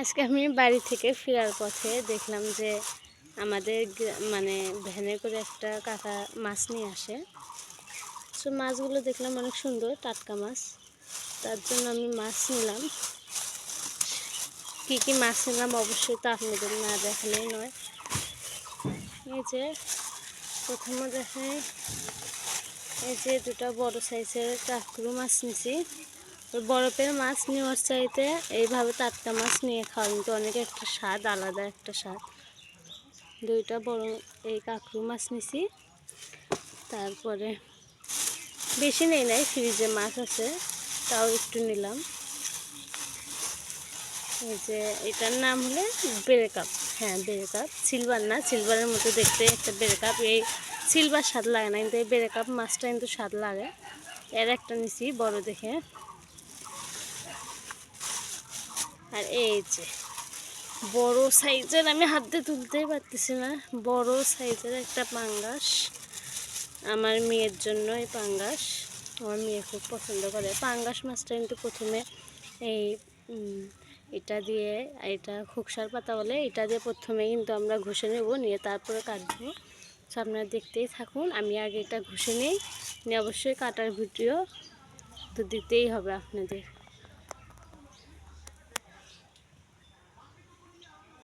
আজকে আমি বাড়ি থেকে ফেরার পথে দেখলাম যে আমাদের মানে ভ্যানে করে একটা কাকা মাছ নিয়ে আসে। সো মাছগুলো দেখলাম অনেক সুন্দর, টাটকা মাছ। তার জন্য আমি মাছ নিলাম। কী কী মাছ নিলাম অবশ্যই তো আপনাদের না দেখালেই নয়। এই যে প্রথমে দেখাই, এই যে দুটো বড় সাইজের কাঁকড়ু মাছ নিছি। বরফের মাছ নেওয়ার চাইতে এইভাবে টাটকা মাছ নিয়ে খাওয়া কিন্তু অনেক একটা স্বাদ, আলাদা একটা স্বাদ। দুইটা বড় এই কাঁকড়ু মাছ নিছি। তারপরে বেশি নেই নাই, ফ্রিজে মাছ আছে, তাও একটু নিলাম। এই যে এটার নাম হলে বেড়ে কাপ হ্যাঁ বেড়ে কাপ সিলভার না, সিলভারের মতো দেখতে একটা বেড়ে কাপ এই সিলভার স্বাদ লাগে না, কিন্তু এই বেড়ে কাপ মাছটা কিন্তু স্বাদ লাগে। এর একটা নিছি, বড় দেখে। আর এই যে বড় সাইজের, আমি হাত দিয়ে তুলতেই পারতেছি না, বড় সাইজের একটা পাঙ্গাস। আমার মেয়ের জন্য এই পাঙ্গাস। আমার মেয়ে খুব পছন্দ করে। পাঙ্গাস মাছটা কিন্তু প্রথমে এই এটা দিয়ে, এটা খুকসার পাতা বলে, এটা দিয়ে প্রথমে কিন্তু আমরা ঘষে নেব, নিয়ে তারপরে কাটবো। তো আপনারা দেখতেই থাকুন, আমি আগে এটা ঘষে নিই, নিয়ে অবশ্যই কাটার ভিডিও তো দিতেই হবে আপনাদের।